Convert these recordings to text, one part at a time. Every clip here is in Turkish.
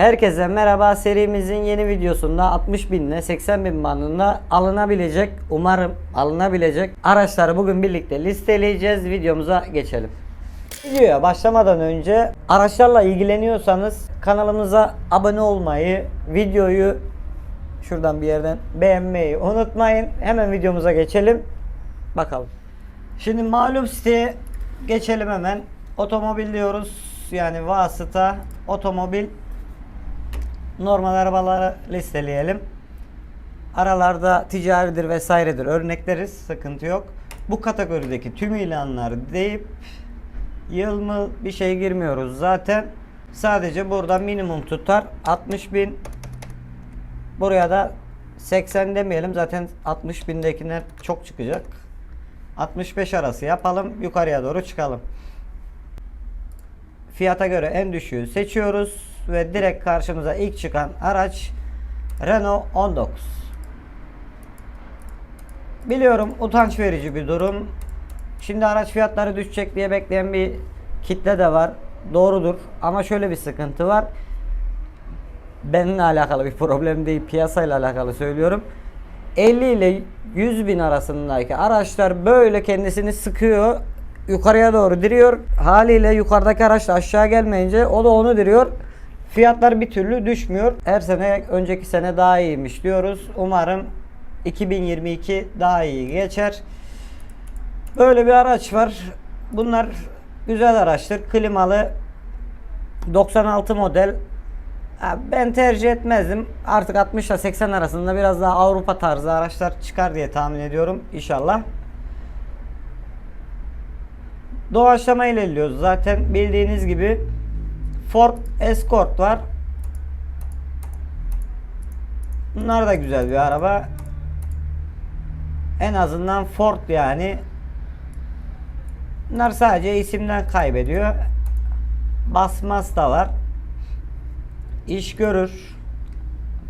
Herkese merhaba serimizin yeni videosunda 60 bin ile 80 bin bandında alınabilecek umarım alınabilecek araçları bugün birlikte listeleyeceğiz videomuza geçelim. Videoya başlamadan önce araçlarla ilgileniyorsanız kanalımıza abone olmayı, videoyu şuradan bir yerden beğenmeyi unutmayın. Hemen videomuza geçelim. Bakalım. Şimdi malum siteye geçelim hemen. Otomobil diyoruz. Yani vasıta, otomobil, normal arabaları listeleyelim. Aralarda ticaridir vesairedir örnekleriz. Sıkıntı yok. Bu kategorideki tüm ilanlar deyip yıl mı bir şey girmiyoruz zaten. Sadece burada minimum tutar 60 bin. Buraya da 80 demeyelim zaten 60 bindekiler çok çıkacak. 65 arası yapalım yukarıya doğru çıkalım. Fiyata göre en düşüğü seçiyoruz ve direkt karşımıza ilk çıkan araç Renault 19. Biliyorum utanç verici bir durum. Şimdi araç fiyatları düşecek diye bekleyen bir kitle de var. Doğrudur ama şöyle bir sıkıntı var. Benimle alakalı bir problem değil piyasayla alakalı söylüyorum. 50 ile 100 bin arasındaki araçlar böyle kendisini sıkıyor yukarıya doğru diriyor. Haliyle yukarıdaki araç da aşağı gelmeyince o da onu diriyor. Fiyatlar bir türlü düşmüyor. Her sene önceki sene daha iyiymiş diyoruz. Umarım 2022 daha iyi geçer. Böyle bir araç var. Bunlar güzel araçtır. Klimalı 96 model. Ben tercih etmezdim. Artık 60 ile 80 arasında biraz daha Avrupa tarzı araçlar çıkar diye tahmin ediyorum. İnşallah. Doğaçlama ilerliyoruz. Zaten bildiğiniz gibi Ford Escort var. Bunlar da güzel bir araba. En azından Ford yani. Bunlar sadece isimden kaybediyor. Basmaz da var. İş görür.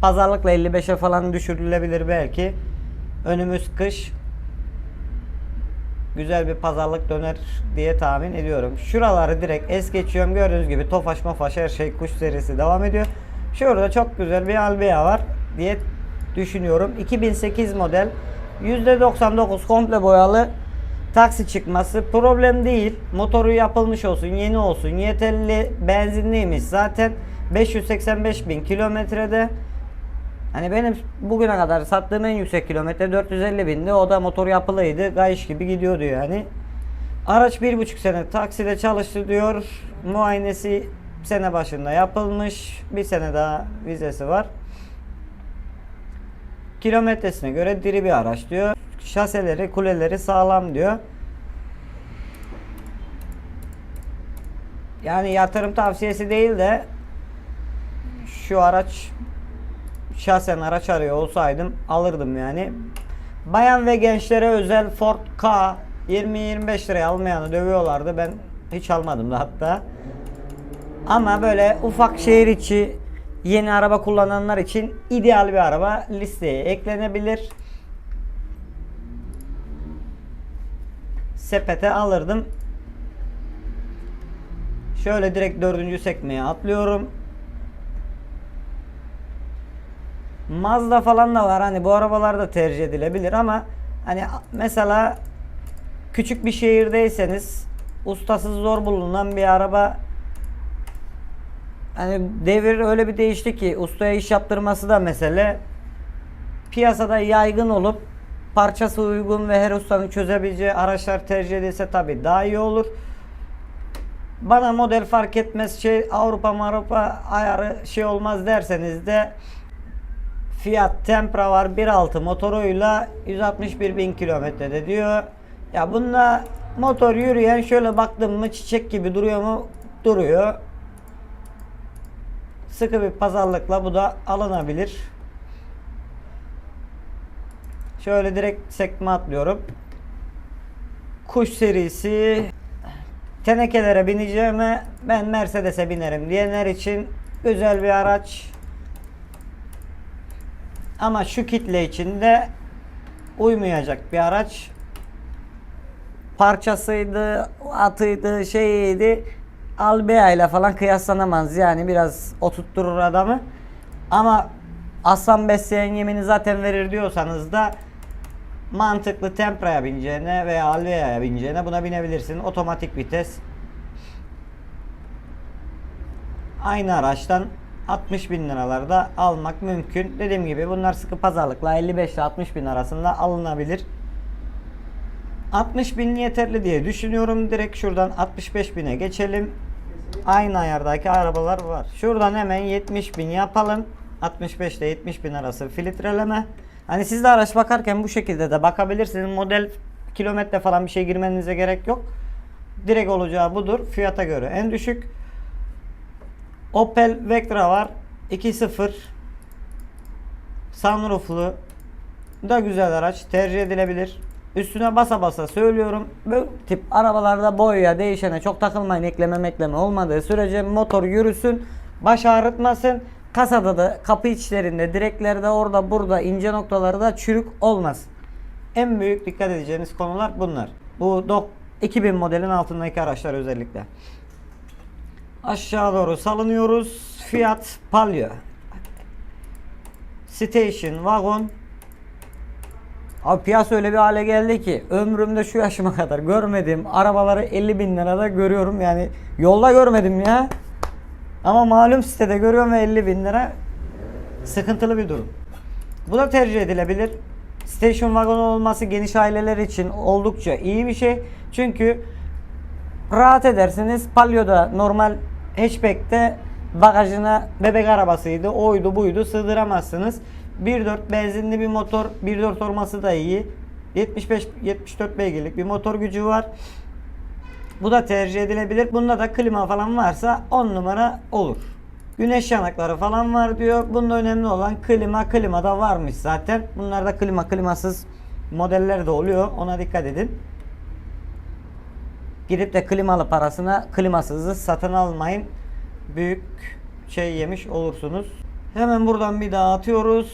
Pazarlıkla 55'e falan düşürülebilir belki. Önümüz kış. Güzel bir pazarlık döner diye tahmin ediyorum. Şuraları direkt es geçiyorum. Gördüğünüz gibi Tofaş Mafaş her şey kuş serisi devam ediyor. Şurada çok güzel bir Albea var diye düşünüyorum. 2008 model %99 komple boyalı taksi çıkması problem değil. Motoru yapılmış olsun, yeni olsun, yeterli benzinliymiş. Zaten 585 bin kilometrede. Hani benim bugüne kadar sattığım en yüksek kilometre 450 bindi. O da motor yapılıydı. Gayış gibi gidiyordu yani. Araç bir buçuk sene takside çalıştı diyor. Muayenesi sene başında yapılmış. Bir sene daha vizesi var. Kilometresine göre diri bir araç diyor. Şaseleri, kuleleri sağlam diyor. Yani yatırım tavsiyesi değil de şu araç şahsen araç arıyor olsaydım alırdım yani. Bayan ve gençlere özel Ford K 20-25 liraya almayanı dövüyorlardı. Ben hiç almadım da hatta. Ama böyle ufak şehir içi yeni araba kullananlar için ideal bir araba listeye eklenebilir. Sepete alırdım. Şöyle direkt dördüncü sekmeye atlıyorum. Mazda falan da var hani bu arabalar da tercih edilebilir ama hani mesela küçük bir şehirdeyseniz ustasız zor bulunan bir araba hani devir öyle bir değişti ki ustaya iş yaptırması da mesele piyasada yaygın olup parçası uygun ve her ustanın çözebileceği araçlar tercih edilse tabi daha iyi olur. Bana model fark etmez şey Avrupa Avrupa ayarı şey olmaz derseniz de Fiat Tempra var 1.6 motoruyla 161 bin kilometrede diyor. Ya bunda motor yürüyen şöyle baktım mı çiçek gibi duruyor mu? Duruyor. Sıkı bir pazarlıkla bu da alınabilir. Şöyle direkt sekme atlıyorum. Kuş serisi tenekelere bineceğime ben Mercedes'e binerim diyenler için güzel bir araç. Ama şu kitle içinde uymayacak bir araç. Parçasıydı, atıydı, şeyiydi. Albea ile falan kıyaslanamaz yani biraz oturtturur adamı. Ama aslan besleyen yemini zaten verir diyorsanız da mantıklı Tempra'ya bineceğine veya Alvea'ya bineceğine buna binebilirsin. Otomatik vites. Aynı araçtan 60 bin liralarda almak mümkün. Dediğim gibi bunlar sıkı pazarlıkla 55 ile 60 bin arasında alınabilir. 60 bin yeterli diye düşünüyorum. Direkt şuradan 65 bine geçelim. Aynı ayardaki arabalar var. Şuradan hemen 70 bin yapalım. 65 ile 70 bin arası filtreleme. Hani siz de araç bakarken bu şekilde de bakabilirsiniz. Model kilometre falan bir şey girmenize gerek yok. Direkt olacağı budur. Fiyata göre en düşük. Opel Vectra var. 2.0 Sunrooflu da güzel araç. Tercih edilebilir. Üstüne basa basa söylüyorum. Bu tip arabalarda boyaya değişene çok takılmayın. Ekleme mekleme olmadığı sürece motor yürüsün. Baş ağrıtmasın. Kasada da kapı içlerinde, direklerde orada burada ince noktalarda çürük olmaz. En büyük dikkat edeceğiniz konular bunlar. Bu dok 2000 modelin altındaki araçlar özellikle. Aşağı doğru salınıyoruz. Fiat Palio. Station Wagon. Abi piyasa öyle bir hale geldi ki ömrümde şu yaşıma kadar görmediğim arabaları 50 bin lirada görüyorum. Yani yolda görmedim ya. Ama malum sitede görüyorum ve 50 bin lira sıkıntılı bir durum. Bu da tercih edilebilir. Station wagon olması geniş aileler için oldukça iyi bir şey. Çünkü rahat edersiniz. Palio'da normal hatchback'te bagajına bebek arabasıydı, oydu buydu sığdıramazsınız. 1.4 benzinli bir motor, 1.4 olması da iyi. 75-74 beygirlik bir motor gücü var. Bu da tercih edilebilir. Bunda da klima falan varsa 10 numara olur. Güneş yanakları falan var diyor. Bunda önemli olan klima. Klima da varmış zaten. Bunlarda klima klimasız modeller de oluyor. Ona dikkat edin. Gidip de klimalı parasına klimasızı satın almayın. Büyük şey yemiş olursunuz. Hemen buradan bir daha atıyoruz.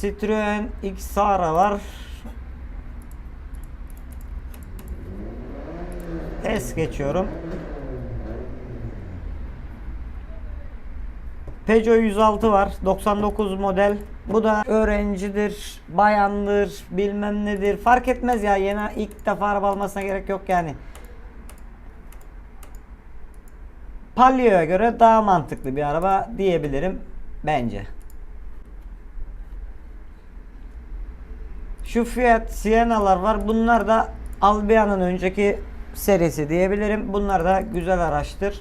Citroen Xara var. Es geçiyorum. Peugeot 106 var. 99 model. Bu da öğrencidir, bayandır, bilmem nedir. Fark etmez ya. Yeni ilk defa araba almasına gerek yok yani. Palio'ya göre daha mantıklı bir araba diyebilirim bence. Şu Fiat Siena'lar var. Bunlar da Albea'nın önceki serisi diyebilirim. Bunlar da güzel araçtır.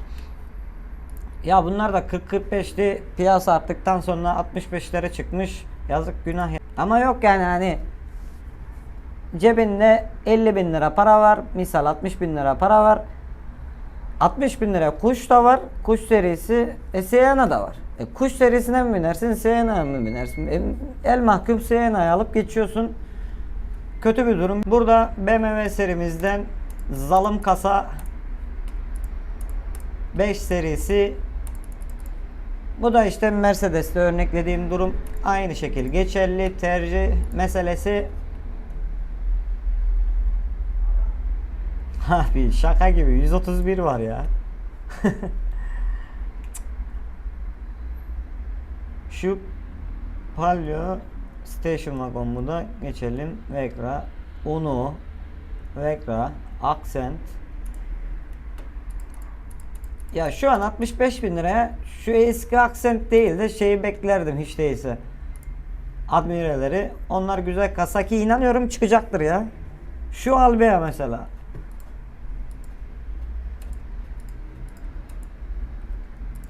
Ya bunlar da 40-45'ti. Piyasa arttıktan sonra 65'lere çıkmış. Yazık günah. ya. Ama yok yani hani cebinde 50 bin lira para var. Misal 60 bin lira para var. 60 bin lira kuş da var. Kuş serisi e, Sienna da var. E, kuş serisine mi binersin Sienna'ya mı binersin? E, el mahkum Sienna'yı alıp geçiyorsun. Kötü bir durum. Burada BMW serimizden Zalım Kasa 5 serisi bu da işte Mercedes'te örneklediğim durum aynı şekil geçerli tercih meselesi Abi şaka gibi 131 var ya. Şu Palio Station Wagon da geçelim. Vectra, Uno, Vectra, Accent. Ya şu an 65 bin liraya şu eski Accent değil de şeyi beklerdim hiç değilse. Admiralleri. Onlar güzel kasa ki inanıyorum çıkacaktır ya. Şu Albea mesela.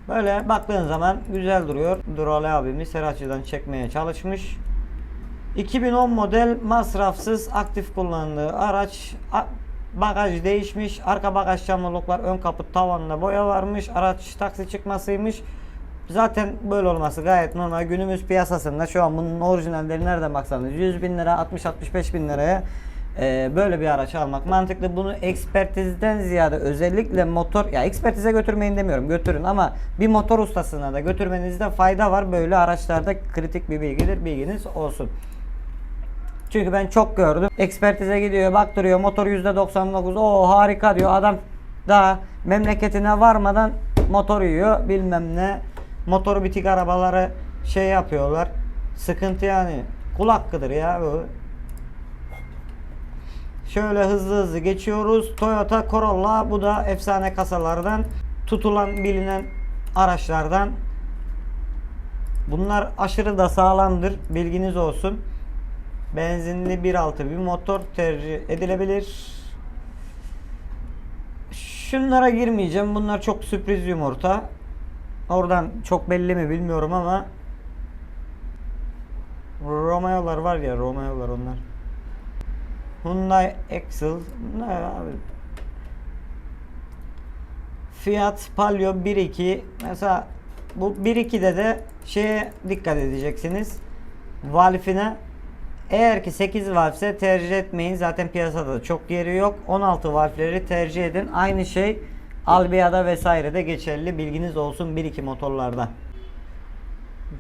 Böyle baktığın zaman güzel duruyor. Durale abimiz her açıdan çekmeye çalışmış. 2010 model masrafsız aktif kullandığı araç bagaj değişmiş. Arka bagaj camlılıklar ön kaput tavanında boya varmış. Araç taksi çıkmasıymış. Zaten böyle olması gayet normal. Günümüz piyasasında şu an bunun orijinalleri nereden baksanız 100 bin lira 60-65 bin liraya e, böyle bir araç almak mantıklı. Bunu ekspertizden ziyade özellikle motor ya ekspertize götürmeyin demiyorum götürün ama bir motor ustasına da götürmenizde fayda var. Böyle araçlarda kritik bir bilgidir bilginiz olsun. Çünkü ben çok gördüm. Ekspertize gidiyor, baktırıyor. Motor %99. O harika diyor. Adam Daha memleketine varmadan motor yiyor bilmem ne. Motoru bitik arabaları şey yapıyorlar. Sıkıntı yani. Kul hakkıdır ya bu. Şöyle hızlı hızlı geçiyoruz. Toyota Corolla bu da efsane kasalardan tutulan bilinen araçlardan. Bunlar aşırı da sağlamdır. Bilginiz olsun. Benzinli 1.6 bir motor tercih edilebilir. Şunlara girmeyeceğim. Bunlar çok sürpriz yumurta. Oradan çok belli mi bilmiyorum ama Romeo'lar var ya Romeo'lar onlar. Hyundai Excel ne abi? Fiat Palio 1.2 mesela bu 1.2'de de şeye dikkat edeceksiniz. Valfine eğer ki 8 valfse tercih etmeyin. Zaten piyasada da çok yeri yok. 16 valfleri tercih edin. Aynı şey Albia'da vesairede geçerli. Bilginiz olsun 1.2 motorlarda.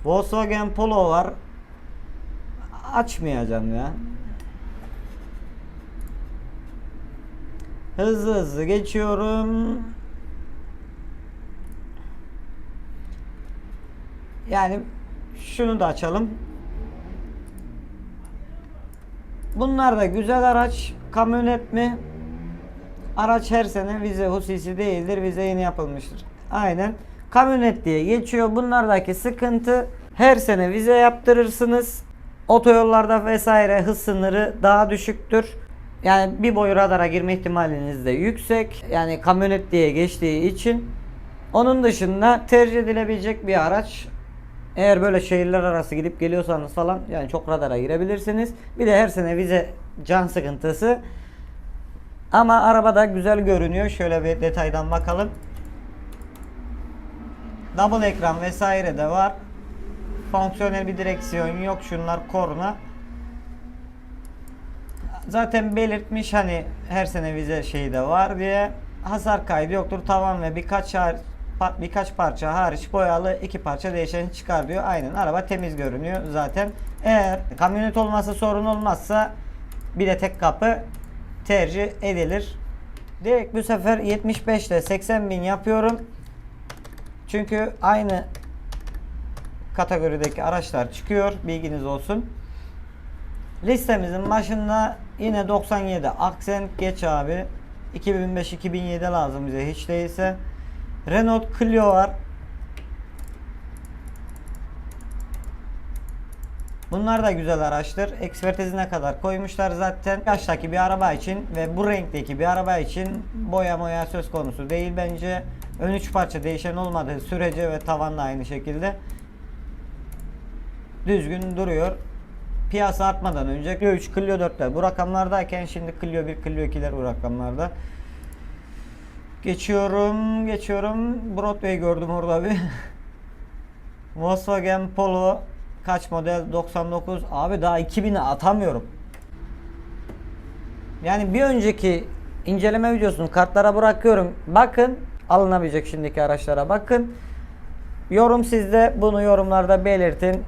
Volkswagen Polo var. Açmayacağım ya. Hızlı hızlı geçiyorum. Yani şunu da açalım. Bunlar da güzel araç. Kamyonet mi? Araç her sene vize husisi değildir. Vize yeni yapılmıştır. Aynen. Kamyonet diye geçiyor. Bunlardaki sıkıntı her sene vize yaptırırsınız. Otoyollarda vesaire hız sınırı daha düşüktür. Yani bir boy radara girme ihtimaliniz de yüksek. Yani kamyonet diye geçtiği için. Onun dışında tercih edilebilecek bir araç. Eğer böyle şehirler arası gidip geliyorsanız falan yani çok radara girebilirsiniz. Bir de her sene vize can sıkıntısı. Ama arabada güzel görünüyor. Şöyle bir detaydan bakalım. Double ekran vesaire de var. Fonksiyonel bir direksiyon yok. Şunlar korna. Zaten belirtmiş hani her sene vize şeyi de var diye. Hasar kaydı yoktur. Tavan ve birkaç birkaç parça hariç boyalı iki parça değişen çıkar diyor. Aynen araba temiz görünüyor zaten. Eğer kamyonet olmasa sorun olmazsa bir de tek kapı tercih edilir. Direkt bu sefer 75 ile 80 bin yapıyorum. Çünkü aynı kategorideki araçlar çıkıyor. Bilginiz olsun. Listemizin başında yine 97 Accent geç abi. 2005-2007 lazım bize hiç değilse. Renault Clio var. Bunlar da güzel araçtır. Ekspertizine kadar koymuşlar zaten. Yaştaki bir araba için ve bu renkteki bir araba için boya moya söz konusu değil bence. Ön üç parça değişen olmadığı sürece ve tavan da aynı şekilde düzgün duruyor. Piyasa artmadan önce Clio 3, Clio 4'ler bu rakamlardayken şimdi Clio 1, Clio 2'ler bu rakamlarda. Geçiyorum, geçiyorum. Broadway gördüm orada bir. Volkswagen Polo kaç model? 99. Abi daha 2000'e atamıyorum. Yani bir önceki inceleme videosunu kartlara bırakıyorum. Bakın alınabilecek şimdiki araçlara bakın. Yorum sizde. Bunu yorumlarda belirtin.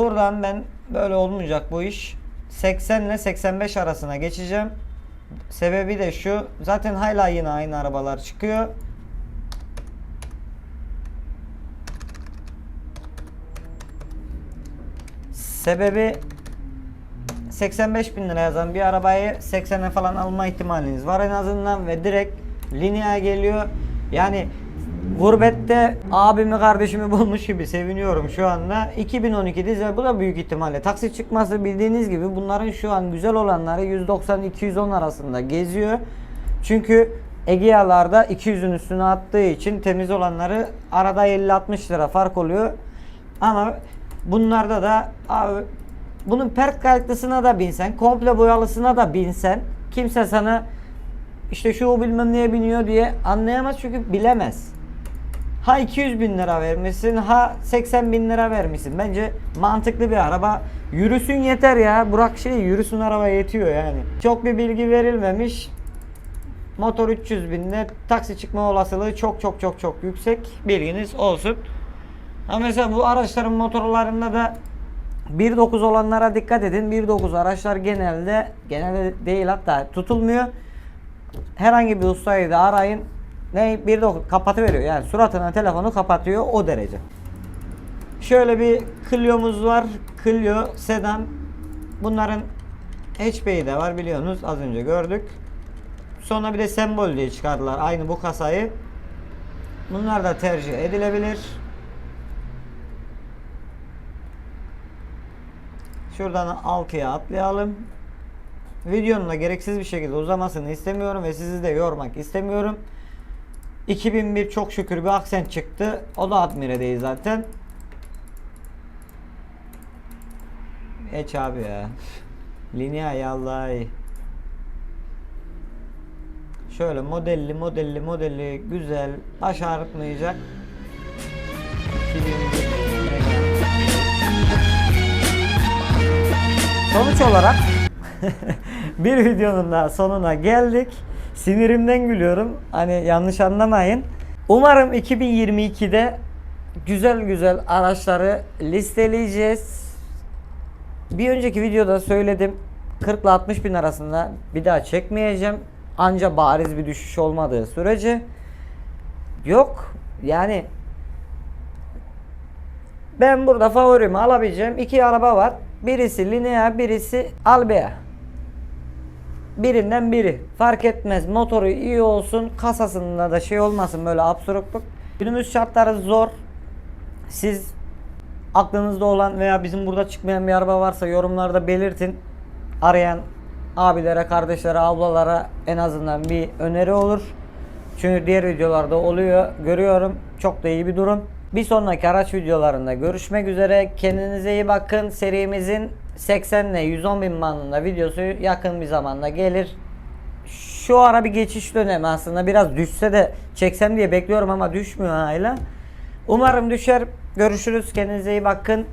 Buradan ben böyle olmayacak bu iş. 80 ile 85 arasına geçeceğim. Sebebi de şu. Zaten hala yine aynı arabalar çıkıyor. Sebebi 85 bin lira yazan bir arabayı 80'e falan alma ihtimaliniz var en azından ve direkt linea geliyor. Yani gurbette abimi kardeşimi bulmuş gibi seviniyorum şu anda. 2012 dizel bu da büyük ihtimalle taksi çıkması bildiğiniz gibi bunların şu an güzel olanları 190-210 arasında geziyor. Çünkü Egea'larda 200'ün üstüne attığı için temiz olanları arada 50-60 lira fark oluyor. Ama bunlarda da abi bunun pert kayıtlısına da binsen, komple boyalısına da binsen kimse sana işte şu bilmem neye biniyor diye anlayamaz çünkü bilemez. Ha 200 bin lira vermişsin ha 80 bin lira vermişsin. Bence mantıklı bir araba. Yürüsün yeter ya. Burak şey yürüsün araba yetiyor yani. Çok bir bilgi verilmemiş. Motor 300 binle taksi çıkma olasılığı çok çok çok çok yüksek. Bilginiz olsun. Ha mesela bu araçların motorlarında da 1.9 olanlara dikkat edin. 1.9 araçlar genelde genelde değil hatta tutulmuyor. Herhangi bir ustayı da arayın. Ne 1.9 kapatıveriyor. Yani suratına telefonu kapatıyor o derece. Şöyle bir Clio'muz var. Clio sedan. Bunların hatchback'i de var biliyorsunuz. Az önce gördük. Sonra bir de sembol diye çıkardılar. Aynı bu kasayı. Bunlar da tercih edilebilir. Şuradan 6'ya atlayalım. Videonun da gereksiz bir şekilde uzamasını istemiyorum ve sizi de yormak istemiyorum. 2001 çok şükür bir aksent çıktı. O da Admire zaten. Geç abi ya. Linea yallahi. Şöyle modelli modelli modelli güzel baş ağrıtmayacak. 2001 Sonuç olarak bir videonun daha sonuna geldik. Sinirimden gülüyorum. Hani yanlış anlamayın. Umarım 2022'de güzel güzel araçları listeleyeceğiz. Bir önceki videoda söyledim. 40 ile 60 bin arasında bir daha çekmeyeceğim. Anca bariz bir düşüş olmadığı sürece. Yok. Yani ben burada favorimi alabileceğim iki araba var. Birisi Linea, birisi Albea. Birinden biri. Fark etmez. Motoru iyi olsun. Kasasında da şey olmasın böyle absürtlük. Günümüz şartları zor. Siz aklınızda olan veya bizim burada çıkmayan bir araba varsa yorumlarda belirtin. Arayan abilere, kardeşlere, ablalara en azından bir öneri olur. Çünkü diğer videolarda oluyor. Görüyorum. Çok da iyi bir durum. Bir sonraki araç videolarında görüşmek üzere. Kendinize iyi bakın. Serimizin 80 ile 110 bin bandında videosu yakın bir zamanda gelir. Şu ara bir geçiş dönemi aslında biraz düşse de çeksem diye bekliyorum ama düşmüyor hala. Umarım düşer. Görüşürüz. Kendinize iyi bakın.